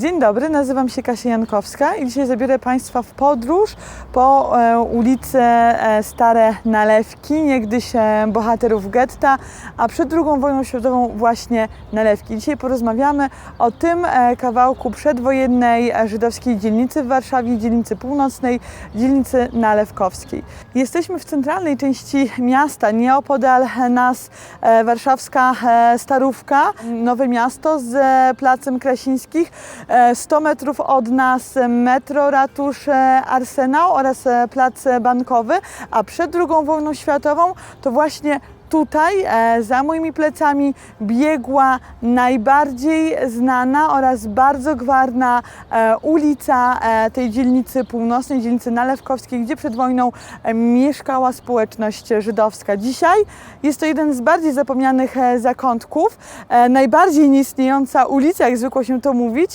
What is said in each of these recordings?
Dzień dobry, nazywam się Kasia Jankowska i dzisiaj zabiorę Państwa w podróż po e, ulicy e, Stare Nalewki, niegdyś e, bohaterów getta, a przed II wojną światową właśnie Nalewki. Dzisiaj porozmawiamy o tym kawałku przedwojennej żydowskiej dzielnicy w Warszawie, dzielnicy północnej, dzielnicy nalewkowskiej. Jesteśmy w centralnej części miasta, nieopodal nas warszawska Starówka, Nowe Miasto z Placem Krasińskich. E, 100 metrów od nas metro, ratusz, arsenał oraz plac bankowy, a przed II wojną światową to właśnie Tutaj e, za moimi plecami biegła najbardziej znana oraz bardzo gwarna e, ulica e, tej dzielnicy północnej, dzielnicy Nalewkowskiej, gdzie przed wojną mieszkała społeczność żydowska. Dzisiaj jest to jeden z bardziej zapomnianych zakątków, najbardziej nieistniejąca ulica, jak zwykło się to mówić,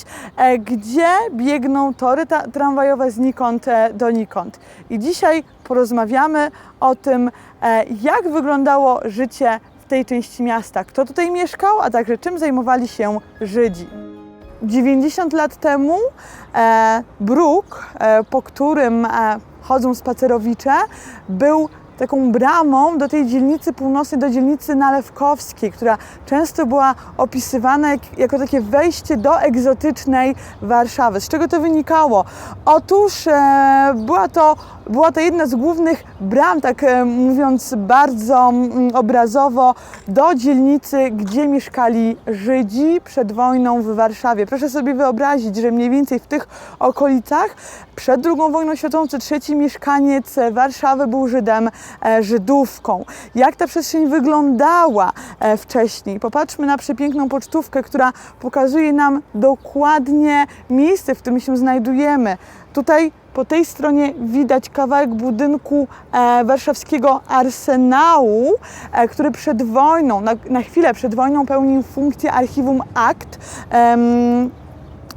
gdzie biegną tory tramwajowe znikąd donikąd. I dzisiaj porozmawiamy o tym, e, jak wyglądało życie w tej części miasta, kto tutaj mieszkał, a także czym zajmowali się Żydzi. 90 lat temu e, bruk, e, po którym e, chodzą spacerowicze, był taką bramą do tej dzielnicy północnej, do dzielnicy nalewkowskiej, która często była opisywana jak, jako takie wejście do egzotycznej Warszawy. Z czego to wynikało? Otóż e, była, to, była to jedna z głównych bram, tak e, mówiąc bardzo mm, obrazowo, do dzielnicy, gdzie mieszkali Żydzi przed wojną w Warszawie. Proszę sobie wyobrazić, że mniej więcej w tych okolicach przed II wojną światową co trzeci mieszkaniec Warszawy był Żydem, e, Żydówką. Jak ta przestrzeń wyglądała e, wcześniej? Popatrzmy na przepiękną pocztówkę, która pokazuje nam dokładnie miejsce, w którym się znajdujemy. Tutaj po tej stronie widać kawałek budynku e, warszawskiego arsenału, e, który przed wojną, na, na chwilę przed wojną pełnił funkcję archiwum akt.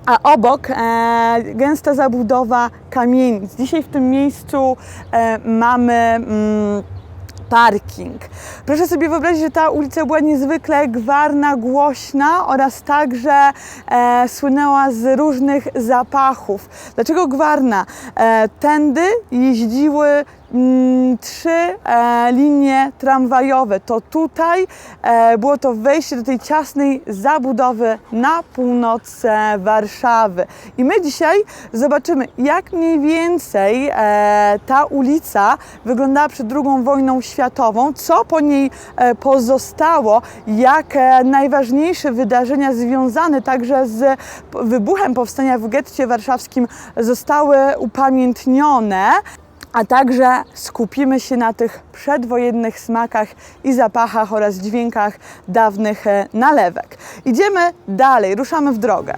a obok e, gęsta zabudowa kamienic. Dzisiaj w tym miejscu e, mamy mm, parking. Proszę sobie wyobrazić, że ta ulica była niezwykle gwarna, głośna oraz także e, słynęła z różnych zapachów. Dlaczego gwarna? E, tędy jeździły trzy e, linie tramwajowe. To tutaj e, było to wejście do tej ciasnej zabudowy na północ Warszawy. I my dzisiaj zobaczymy, jak mniej więcej e, ta ulica wyglądała przed II wojną światową, co po niej pozostało, jak najważniejsze wydarzenia związane także z wybuchem powstania w getcie warszawskim zostały upamiętnione a także skupimy się na tych przedwojennych smakach i zapachach oraz dźwiękach dawnych e, nalewek. Idziemy dalej, ruszamy w drogę.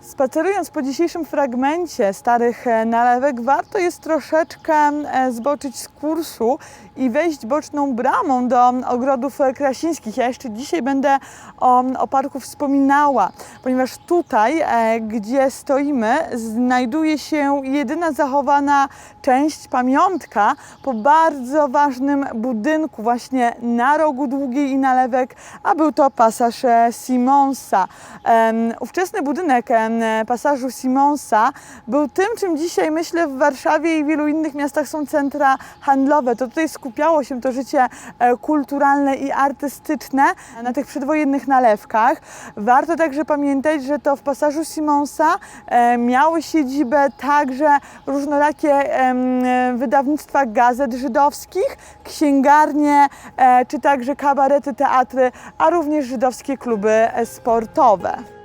Spacerując po dzisiejszym fragmencie starych e, nalewek, warto jest troszeczkę e, zboczyć z kursu i wejść boczną bramą do ogrodów krasińskich. Ja jeszcze dzisiaj będę o, o parku wspominała, ponieważ tutaj, e, gdzie stoimy, znajduje się jedyna zachowana część, pamiątka po bardzo ważnym budynku, właśnie na rogu Długiej i Nalewek, a był to pasaż e, Simonsa. Ówczesny budynek pasażu Simonsa był tym, czym dzisiaj myślę w Warszawie i wielu innych miastach są centra handlowe. To tutaj skupiało się to życie e, kulturalne i artystyczne na tych przedwojennych nalewkach. Warto także pamiętać, że to w pasażu Simonsa e, miały siedzibę także różnorakie wydawnictwa gazet żydowskich, księgarnie, e, czy także kabarety, teatry, a również żydowskie kluby sportowe.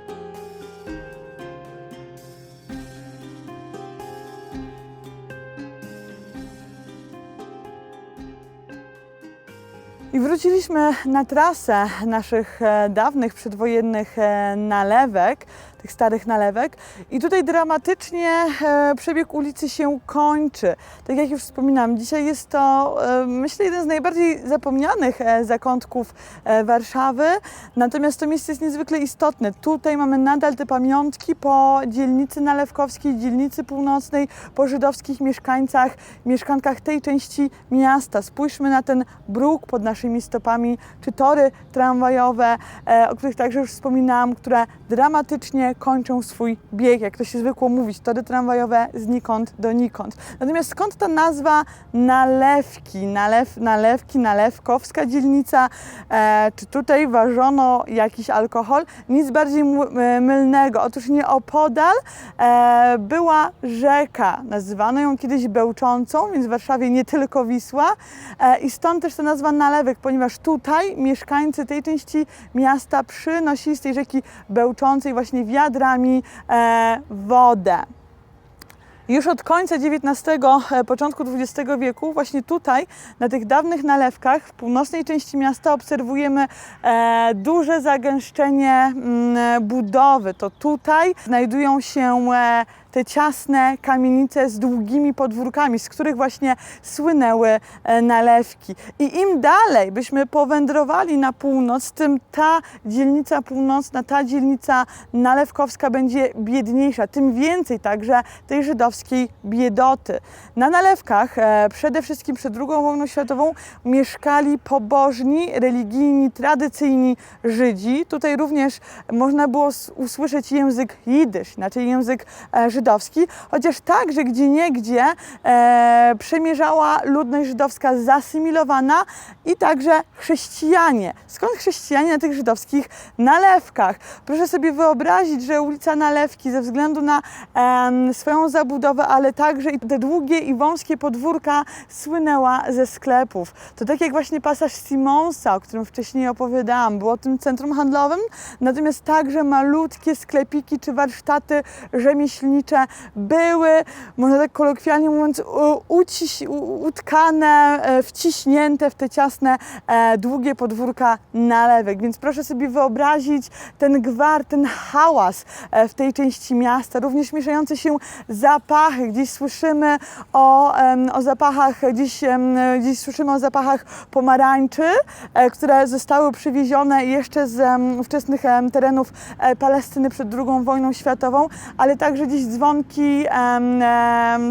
Wróciliśmy na trasę naszych e, dawnych przedwojennych e, nalewek. Tych starych nalewek. I tutaj dramatycznie e, przebieg ulicy się kończy. Tak jak już wspominałam, dzisiaj jest to, e, myślę, jeden z najbardziej zapomnianych e, zakątków Warszawy. Natomiast to miejsce jest niezwykle istotne. Tutaj mamy nadal te pamiątki po dzielnicy nalewkowskiej, dzielnicy północnej, po żydowskich mieszkańcach, mieszkankach tej części miasta. Spójrzmy na ten bruk pod naszymi stopami, czy tory tramwajowe, o których także już wspominałam, które dramatycznie kończą swój bieg, jak to się zwykło mówić, tory tramwajowe znikąd do nikąd. Natomiast skąd ta nazwa nalewki, nalew, nalewki, nalewkowska dzielnica, e, czy tutaj ważono jakiś alkohol? Nic bardziej e, mylnego. Otóż nieopodal e, była rzeka, nazywano ją kiedyś Bełczącą, więc w Warszawie nie tylko Wisła e, i stąd też ta nazwa nalewek, ponieważ tutaj mieszkańcy tej części miasta przynosili z tej rzeki Bełczącej właśnie wiadrami e, wodę. Już od końca XIX, e, początku XX wieku, właśnie tutaj, na tych dawnych nalewkach, w północnej części miasta, obserwujemy e, duże zagęszczenie mm, budowy. To tutaj znajdują się e, te ciasne kamienice z długimi podwórkami, z których właśnie słynęły e, nalewki. I im dalej byśmy powędrowali na północ, tym ta dzielnica północna, ta dzielnica nalewkowska będzie biedniejsza, tym więcej także tej żydowskiej biedoty. Na nalewkach, e, przede wszystkim przed II wojną światową, mieszkali pobożni, religijni, tradycyjni Żydzi. Tutaj również można było usłyszeć język jidysz, inaczej język e, żydowski, chociaż także gdzie niegdzie e, przemierzała ludność żydowska zasymilowana i także chrześcijanie. Skąd chrześcijanie na tych żydowskich nalewkach? Proszę sobie wyobrazić, że ulica Nalewki ze względu na em, swoją zabudowę, ale także i te długie i wąskie podwórka słynęła ze sklepów. To tak jak właśnie pasaż Simonsa, o którym wcześniej opowiadałam, było tym centrum handlowym, natomiast także malutkie sklepiki czy warsztaty rzemieślnicze były, można tak kolokwialnie mówiąc, uciś, utkane, e, wciśnięte w te ciasne, e, długie podwórka nalewek. Więc proszę sobie wyobrazić ten gwar, ten hałas e, w tej części miasta, również mieszające się zapachy. Gdzieś słyszymy o, o zapachach, gdzieś, gdzieś słyszymy o zapachach pomarańczy, które zostały przywiezione jeszcze z ówczesnych terenów Palestyny przed II wojną światową, ale także gdzieś dzwonki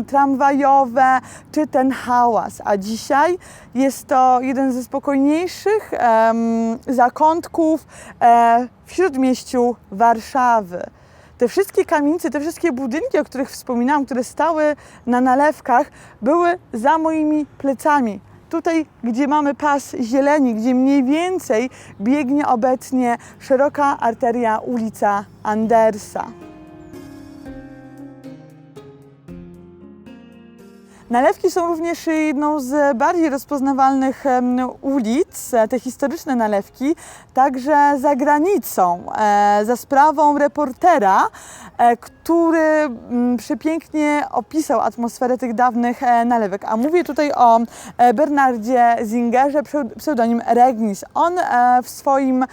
tramwajowe, czy ten hałas. A dzisiaj jest to jeden ze spokojniejszych zakątków e, w śródmieściu Warszawy. Te wszystkie kamienice, te wszystkie budynki, o których wspominałam, które stały na nalewkach, były za moimi plecami. Tutaj, gdzie mamy pas zieleni, gdzie mniej więcej biegnie obecnie szeroka arteria ulica Andersa. Nalewki są również jedną z bardziej rozpoznawalnych ulic, e, te historyczne nalewki, także za granicą, e, za sprawą reportera, e, który mm, przepięknie opisał atmosferę tych dawnych nalewek. A mówię tutaj o Bernardzie Zingerze, pseu- pseudonim Regnis. On w swoim,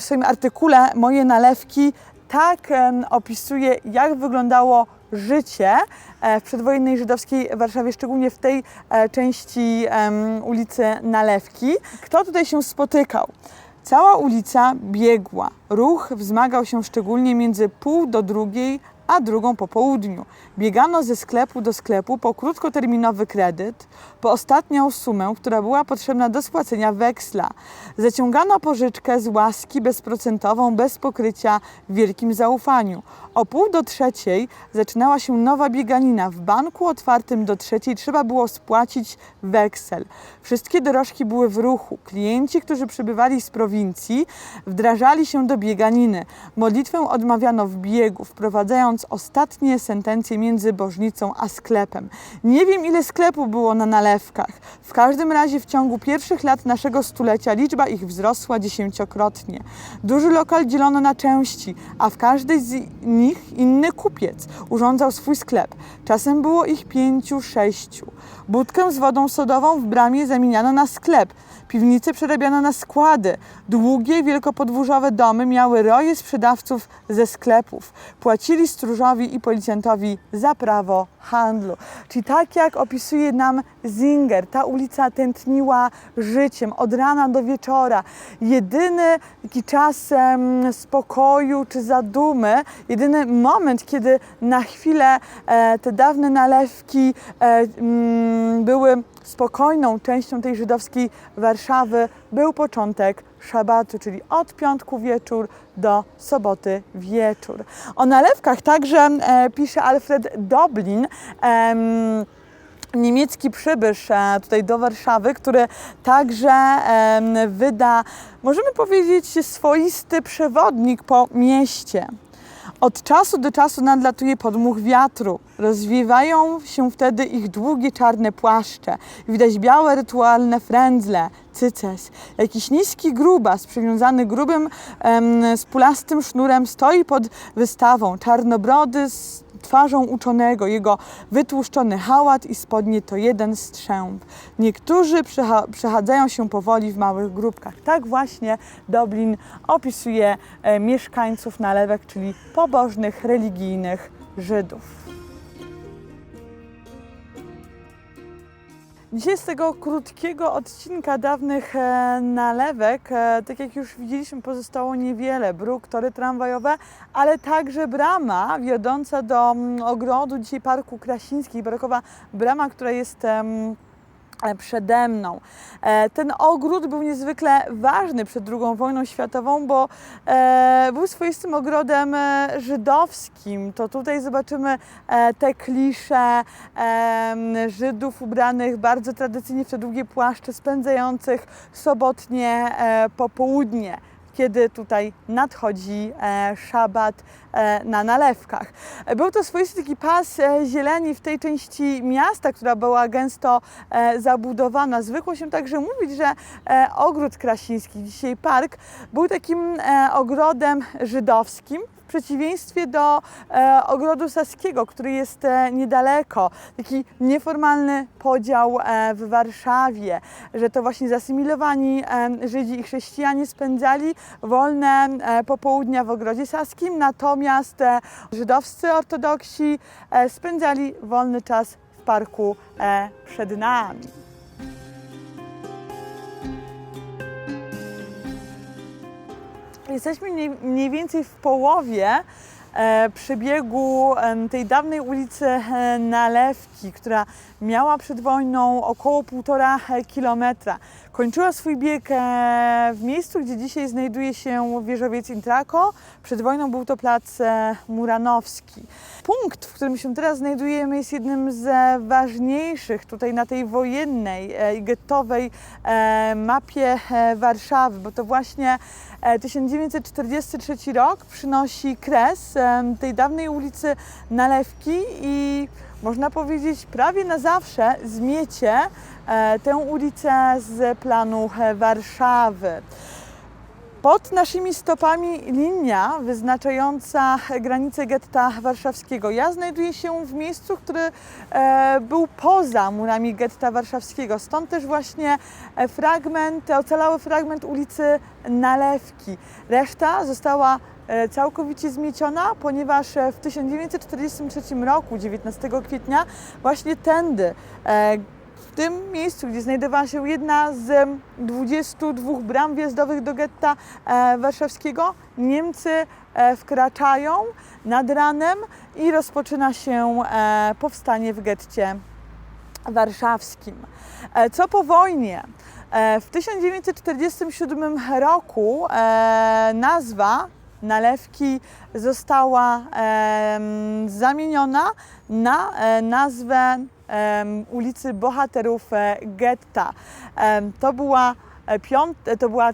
w swoim artykule Moje nalewki tak opisuje, jak wyglądało życie e, w przedwojennej żydowskiej Warszawie, szczególnie w tej e, części ulicy Nalewki. Kto tutaj się spotykał? Cała ulica biegła. Ruch wzmagał się szczególnie między pół do drugiej, a drugą po południu. Biegano ze sklepu do sklepu po krótkoterminowy kredyt, po ostatnią sumę, która była potrzebna do spłacenia weksla. Zaciągano pożyczkę z łaski bezprocentową, bez pokrycia, w wielkim zaufaniu. O pół do trzeciej zaczynała się nowa bieganina. W banku otwartym do trzeciej trzeba było spłacić weksel. Wszystkie dorożki były w ruchu. Klienci, którzy przybywali z prowincji, wdrażali się do bieganiny. Modlitwę odmawiano w biegu, wprowadzając ostatnie sentencje między bożnicą a sklepem. Nie wiem, ile sklepów było na nalewkach. W każdym razie w ciągu pierwszych lat naszego stulecia liczba ich wzrosła dziesięciokrotnie. Duży lokal dzielono na części, a w każdej z nich inny kupiec urządzał swój sklep. Czasem było ich pięciu, sześciu. Budkę z wodą sodową w bramie zamieniano na sklep. Piwnice przerabiano na składy. Długie, wielkopodwórzowe domy miały roje sprzedawców ze sklepów. Płacili stróżowi i policjantowi za prawo handlu. Czyli tak jak opisuje nam Zinger, ta ulica tętniła życiem od rana do wieczora. Jedyny taki czas em, spokoju czy zadumy, jedyny moment, kiedy na chwilę e, te dawne nalewki e, mm, były spokojną częścią tej żydowskiej Warszawy, był początek szabatu, czyli od piątku wieczór do soboty wieczór. O nalewkach także e, pisze Alfred Doblin. em, niemiecki przybysz e, tutaj do Warszawy, który także wyda, możemy powiedzieć, swoisty przewodnik po mieście. Od czasu do czasu nadlatuje podmuch wiatru. Rozwiewają się wtedy ich długie czarne płaszcze. Widać białe rytualne frędzle, cyces. Jakiś niski grubas przywiązany grubym, em, spulastym sznurem stoi pod wystawą. Czarnobrody z twarzą uczonego, jego wytłuszczony hałat i spodnie to jeden strzęp. Niektórzy przecha- przechadzają się powoli w małych grupkach. Tak właśnie Dublin opisuje e, mieszkańców nalewek, czyli pobożnych, religijnych Żydów. Dzisiaj z tego krótkiego odcinka dawnych e, nalewek, e, tak jak już widzieliśmy, pozostało niewiele. Bruk, tory tramwajowe, ale także brama wiodąca do mm, ogrodu dzisiaj Parku Krasińskich, barokowa brama, która jest przede mną. E, Ten ogród był niezwykle ważny przed II wojną światową, bo e, był swoistym ogrodem e, żydowskim. To tutaj zobaczymy e, te klisze Żydów ubranych bardzo tradycyjnie w te długie płaszcze, spędzających sobotnie e, popołudnie kiedy tutaj nadchodzi e, szabat e, na nalewkach. Był to swoisty taki pas e, zieleni w tej części miasta, która była gęsto zabudowana. Zwykło się także mówić, że ogród krasiński, dzisiaj park, był takim ogrodem żydowskim. Przeciwieństwie do e, ogrodu saskiego, który jest e, niedaleko, taki nieformalny podział e, w Warszawie, że to właśnie zasymilowani e, Żydzi i chrześcijanie spędzali wolne e, popołudnia w ogrodzie saskim, natomiast e, żydowscy ortodoksi e, spędzali wolny czas w parku e, przed nami. Jesteśmy mniej, więcej w połowie e, przebiegu tej dawnej ulicy e, Nalewki, która miała przed wojną około półtora e, kilometra. Kończyła swój bieg w miejscu, gdzie dzisiaj znajduje się wieżowiec Intrako. Przed wojną był to plac Muranowski. Punkt, w którym się teraz znajdujemy, jest jednym z ważniejszych tutaj na tej wojennej i gettowej mapie Warszawy, bo to właśnie 1943 rok przynosi kres tej dawnej ulicy Nalewki i można powiedzieć prawie na zawsze zmiecie e, tę ulicę z planu e, Warszawy. Pod naszymi stopami linia wyznaczająca granicę getta warszawskiego. Ja znajduję się w miejscu, który e, był poza murami getta warszawskiego. Stąd też właśnie e, fragment, ocalały fragment ulicy Nalewki. Reszta została e, całkowicie zmieciona, ponieważ e, w 1943 roku, 19 kwietnia, właśnie tędy w tym miejscu, gdzie znajdowała się jedna z 22 bram wjazdowych do getta e, warszawskiego, Niemcy e, wkraczają nad ranem i rozpoczyna się e, powstanie w getcie warszawskim. Co po wojnie? W 1947 roku nazwa nalewki została zamieniona na nazwę ulicy Bohaterów e, Getta. To była e, Piąt, to była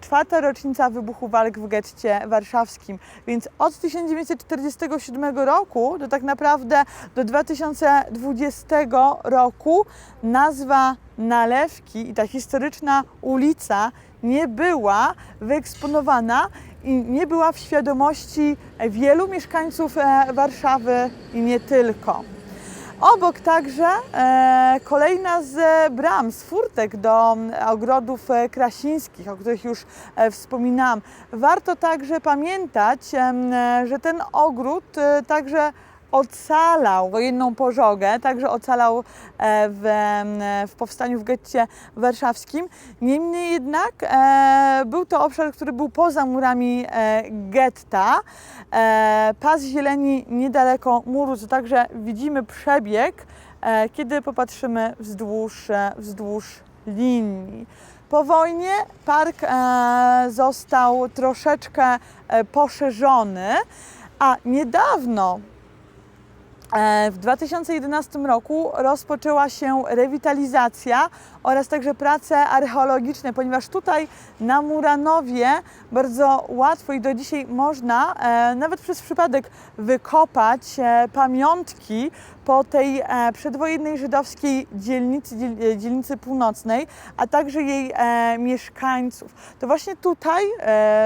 czwarta rocznica wybuchu walk w getcie warszawskim, więc od 1947 roku do tak naprawdę do 2020 roku nazwa Nalewki i ta historyczna ulica nie była wyeksponowana i nie była w świadomości wielu mieszkańców e, Warszawy i nie tylko. Obok także e, kolejna z bram, z furtek do ogrodów e, krasińskich, o których już e, wspominałam. Warto także pamiętać, że ten ogród także ocalał wojenną pożogę, także ocalał e, w, w powstaniu w getcie warszawskim. Niemniej jednak e, był to obszar, który był poza murami e, getta. Pas zieleni niedaleko muru, co także widzimy przebieg, kiedy popatrzymy wzdłuż, wzdłuż linii. Po wojnie park został troszeczkę poszerzony, a niedawno W 2011 roku rozpoczęła się rewitalizacja oraz także prace archeologiczne, ponieważ tutaj na Muranowie bardzo łatwo i do dzisiaj można, e, nawet przez przypadek, wykopać e, pamiątki po tej e, przedwojennej żydowskiej dzielnicy, dziel- e, dzielnicy północnej, a także jej e, mieszkańców. To właśnie tutaj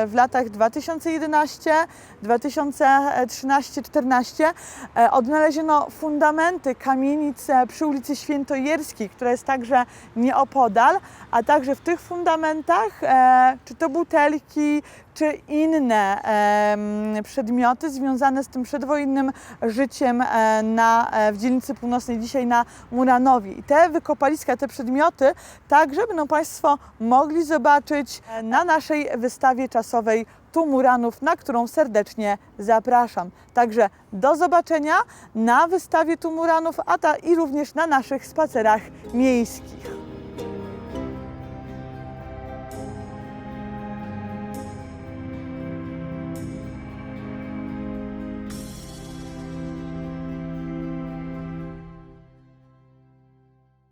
w latach 2011, 2013-14 e, odnaleziono fundamenty kamienic przy ulicy Świętojerskiej, która jest także nieopodal, a także w tych fundamentach, czy to butelki, czy inne przedmioty związane z tym przedwojennym życiem e, na, e, w dzielnicy północnej, dzisiaj na Muranowie. I te wykopaliska, te przedmioty także będą Państwo mogli zobaczyć e, na naszej wystawie czasowej tu Muranów, na którą serdecznie zapraszam. Także do zobaczenia na wystawie tu Muranów, a ta i również na naszych spacerach miejskich.